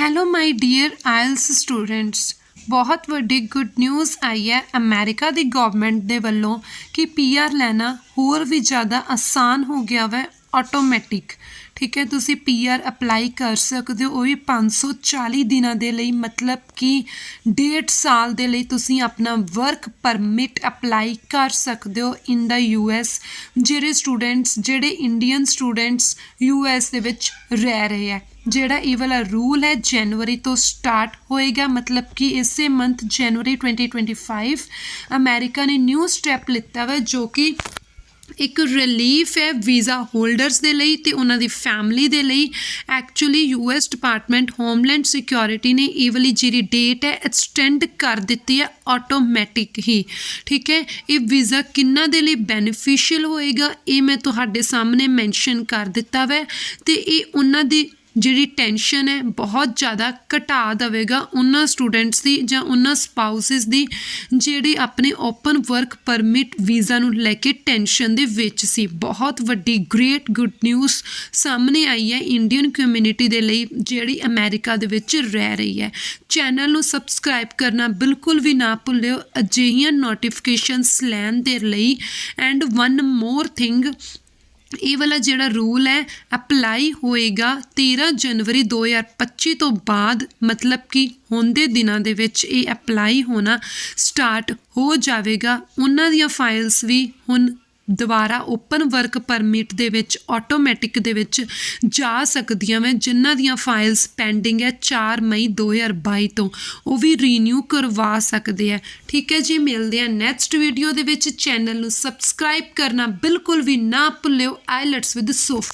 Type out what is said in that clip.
Hello my dear IELTS students ਬਹੁਤ ਵੱਡੀ good news ਆਈ ਹੈ ਅਮਰੀਕਾ ਦੀ ਗਵਰਨਮੈਂਟ ਦੇ ਵੱਲੋਂ ਕਿ ਪੀਆਰ ਲੈਣਾ ਹੋਰ ਵੀ ਜ਼ਿਆਦਾ ਆਸਾਨ ਹੋ ਗਿਆ ਵਾ। ਆਟੋਮੈਟਿਕ ਠੀਕ ਹੈ? ਤੁਸੀਂ ਪੀਆਰ ਅਪਲਾਈ ਕਰ ਸਕਦੇ ਹੋ, ਉਹ ਵੀ 540 ਦਿਨਾਂ ਦੇ ਲਈ, ਮਤਲਬ ਕਿ ਡੇਢ ਸਾਲ ਦੇ ਲਈ ਤੁਸੀਂ ਆਪਣਾ ਵਰਕ ਪਰਮਿਟ ਅਪਲਾਈ ਕਰ ਸਕਦੇ ਹੋ ਇਨ ਦਾ ਯੂਐਸ ਜਿਹੜੇ ਸਟੂਡੈਂਟਸ ਜਿਹੜੇ ਇੰਡੀਅਨ ਸਟੂਡੈਂਟਸ ਯੂਐਸ ਦੇ ਵਿੱਚ ਰਹਿ ਰਹੇ ਹੈ। ਜਿਹੜਾ ਇਹ ਵਾਲਾ ਰੂਲ ਹੈ ਜਨਵਰੀ ਤੋਂ ਸਟਾਰਟ ਹੋਏਗਾ, ਮਤਲਬ ਕਿ ਇਸੇ ਮੰਥ ਜਨਵਰੀ 2025 ਅਮਰੀਕਾ ਨੇ ਨਿਊ ਸਟੈਪ ਲਿੱਤਾ ਵਾ, ਜੋ ਕਿ ਇੱਕ ਰਿਲੀਫ ਹੈ ਵੀਜ਼ਾ ਹੋਲਡਰਸ ਦੇ ਲਈ ਤੇ ਉਹਨਾਂ ਦੀ ਫੈਮਿਲੀ ਦੇ ਲਈ। Actually US department homeland security ਨੇ ਇਹ ਵਾਲੀ ਜਿਹੜੀ ਡੇਟ ਹੈ ਐਕਸਟੈਂਡ ਕਰ ਦਿੱਤੀ ਹੈ ਆਟੋਮੈਟਿਕ ਹੀ। ਠੀਕ ਹੈ? ਇਹ ਵੀਜ਼ਾ ਕਿੰਨਾ ਦੇ ਲਈ ਬੈਨੀਫੀਸ਼ੀਅਲ ਹੋਏਗਾ, ਇਹ ਮੈਂ ਤੁਹਾਡੇ ਸਾਹਮਣੇ ਮੈਂਸ਼ਨ ਕਰ ਦਿੱਤਾ ਵੈ। ਤੇ ਇਹ ਉਹਨਾਂ ਦੀ ਜਿਹੜੀ ਟੈਨਸ਼ਨ ਹੈ ਬਹੁਤ ਜ਼ਿਆਦਾ ਘਟਾ ਦੇਵੇਗਾ ਉਹਨਾਂ ਸਟੂਡੈਂਟਸ ਦੀ ਜਾਂ ਉਹਨਾਂ ਸਪਾਊਸਸ ਦੀ ਜਿਹੜੇ ਆਪਣੇ ਓਪਨ ਵਰਕ ਪਰਮਿਟ ਵੀਜ਼ਾ ਨੂੰ ਲੈ ਕੇ ਟੈਨਸ਼ਨ ਦੇ ਵਿੱਚ ਸੀ। ਬਹੁਤ ਵੱਡੀ ਗ੍ਰੇਟ ਗੁੱਡ ਨਿਊਜ਼ ਸਾਹਮਣੇ ਆਈ ਹੈ ਇੰਡੀਅਨ ਕਮਿਊਨਿਟੀ ਦੇ ਲਈ ਜਿਹੜੀ ਅਮਰੀਕਾ ਦੇ ਵਿੱਚ ਰਹਿ ਰਹੀ ਹੈ। ਚੈਨਲ ਨੂੰ ਸਬਸਕ੍ਰਾਈਬ ਕਰਨਾ ਬਿਲਕੁਲ ਵੀ ਨਾ ਭੁੱਲਿਓ, ਅਜਿਹੀਆਂ ਨੋਟੀਫਿਕੇਸ਼ਨਸ ਲੈਣ ਦੇ ਲਈ ਐਂਡ ਵਨ ਮੋਰ ਥਿੰਗ ਇਹ ਵਾਲਾ ਜਿਹੜਾ ਰੂਲ ਹੈ ਅਪਲਾਈ ਹੋਏਗਾ 13 ਜਨਵਰੀ 2025 ਤੋਂ ਬਾਅਦ, ਮਤਲਬ ਕਿ ਹੁਣ ਦੇ ਦਿਨਾਂ ਦੇ ਵਿੱਚ ਇਹ ਅਪਲਾਈ ਹੋਣਾ ਸਟਾਰਟ ਹੋ ਜਾਵੇਗਾ। ਉਹਨਾਂ ਦੀਆਂ ਫਾਈਲਸ ਵੀ ਹੁਣ ਦੁਬਾਰਾ ਓਪਨ ਵਰਕ ਪਰਮਿਟ ਦੇ ਵਿੱਚ ਆਟੋਮੈਟਿਕ ਦੇ ਵਿੱਚ ਜਾ ਸਕਦੀਆਂ ਮੈਂ ਜਿਨ੍ਹਾਂ ਦੀਆਂ ਫਾਈਲਸ ਪੈਂਡਿੰਗ ਹੈ 4 ਮਈ 2022 ਤੋਂ। ਉਹ ਵੀ ਰੀਨਿਊ ਕਰਵਾ ਸਕਦੇ ਆ ਠੀਕ ਹੈ ਜੀ, ਮਿਲਦੇ ਆ ਨੈਕਸਟ ਵੀਡੀਓ ਦੇ ਵਿੱਚ। ਚੈਨਲ ਨੂੰ ਸਬਸਕ੍ਰਾਈਬ ਕਰਨਾ ਬਿਲਕੁਲ ਵੀ ਨਾ ਭੁੱਲਿਓ। IELTS with Sophia